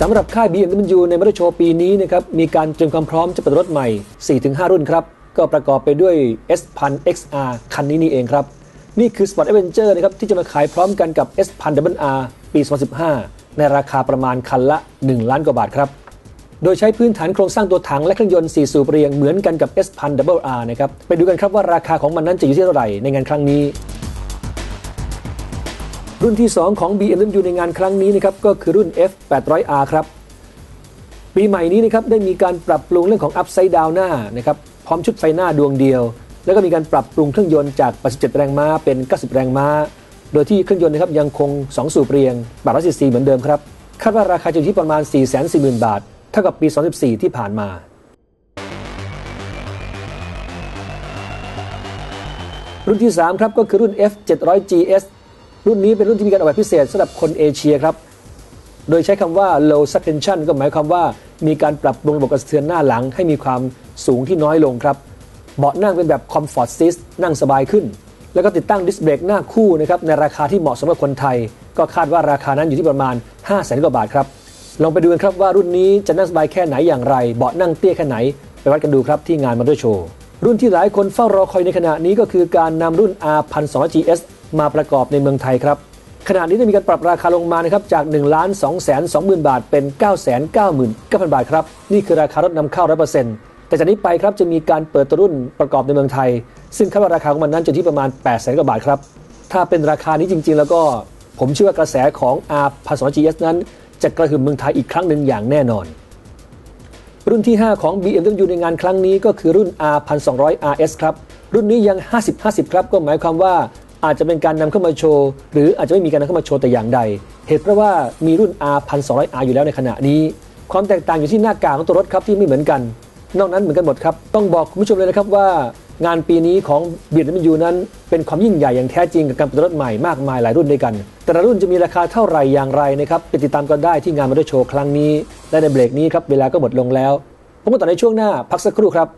สำหรับค่าย BMW ในมอเตอร์โชว์ปีนี้นะครับมีการเตรียมความพร้อมจะเปิดรถใหม่ 4-5 รุ่นครับ ก็ประกอบไปด้วย S1000 XR คันนี้นี่เองครับ นี่คือ Sport Adventure นะครับที่จะมาขายพร้อมกันกับ S1000 RR ปี 2015 ในราคาประมาณคันละ 1 ล้านกว่าบาทครับ โดยใช้พื้นฐานโครงสร้างตัวถังและเครื่องยนต์ 4 สูบเรียงเหมือนกันกับ S1000 RR นะครับไปดูกันครับว่าราคาของมันนั้นจะอยู่ที่เท่าไหร่ในงานครั้งนี้ รุ่นที่ 2 ของ BMW ในงานครั้งนี้นะครับก็คือรุ่น F800R ครับ ปีใหม่นี้นะครับได้มีการปรับปรุงเรื่องของ Upside Down หน้านะครับพร้อมชุดไฟหน้าดวงเดียว แล้วก็มีการปรับปรุงเครื่องยนต์จาก 87 แรงม้าเป็น 90 แรงม้า โดยที่เครื่องยนต์นะครับยังคง 2 สูบเรียง800ซีซีเหมือนเดิมครับคาดว่าราคาจะอยู่ที่ประมาณ 440,000 บาท เท่ากับปี 2014 ที่ผ่านมารุ่นที่ 3 ครับ ก็คือรุ่น F700GS รุ่นนี้เป็นรุ่นที่มีการออกแบบพิเศษสำหรับคนเอเชียครับ โดยใช้คำว่า low suspension ก็หมายความว่า มีการปรับปรุงระบบกระเทือนหน้าหลัง ให้มีความสูงที่น้อยลงครับ เบาะนั่งเป็นแบบ comfort seat นั่งสบายขึ้น แล้วก็ติดตั้งดิสเบรกหน้าคู่นะครับในราคาที่เหมาะสมกับคนไทย ก็คาดว่าราคานั้นอยู่ที่ประมาณ 5 0 0แสนกว่าบาทครับ ลองไปดูกันครับว่ารุ่นนี้จะนั่งสบายแค่ไหนอย่างไร เบาะนั่งเตี้ยแค่ไหน ไปวัดกันดูครับที่งานมอเตอร์โชว์รุ่นที่หลายคนเฝ้ารอคอยในขณะนี้ก็คือการนำรุ่น R1200GS มาประกอบในเมืองไทยครับขณะนี้ได้มีการปรับราคาลงมานะครับจาก1 2 2 0 0 0 0 บาท เป็น 9 9 9 0 0 0 บาทครับ นี่คือราคารถนำเข้า 100%แต่จากนี้ไปครับจะมีการเปิดตัวรุ่นประกอบในเมืองไทย ซึ่งคาดว่าราคาของมันนั้นจะที่ประมาณ 8 0 0 0 0 0กว่าบาทครับ ถ้าเป็นราคานี้จริง ๆ แล้วก็ผมเชื่อว่ากระแสของ R 1 2 GS นั้น จะกระหึ่มเมืองไทยอีกครั้งหนึ่งอย่างแน่นอน รุ่นที่ 5 ของ BMW ในงานครั้งนี้ก็คือรุ่น R 1 2 0 0 RS ครับรุ่นนี้ยัง 50-50 ครับก็หมายความว่า อาจจะเป็นการนำเข้ามาโชว์ หรืออาจจะไม่มีการนำเข้ามาโชว์แต่อย่างใด เหตุเพราะว่ามีรุ่น R 1 2 0 0 R อยู่แล้วในขณะนี้ ความแตกต่างอยู่ที่หน้ากากของตัวรถครับที่ไม่เหมือนกัน นอกนั้นเหมือนกันหมดครับ ต้องบอกคุณผู้ชมเลยนะครับว่างานปีนี้ของ BMW นั้น เป็นความยิ่งใหญ่อย่างแท้จริงกับการเปิดรถใหม่มากมายหลายรุ่นด้วยกัน แต่ละรุ่นจะมีราคาเท่าไหร่อย่างไรนะครับไปติดตามกันได้ที่งานมอเตอร์โชว์ครั้งนี้และในเบรกนี้ครับเวลาก็หมดลงแล้วผมก็ต่อในช่วงหน้าพักสักครู่ครับ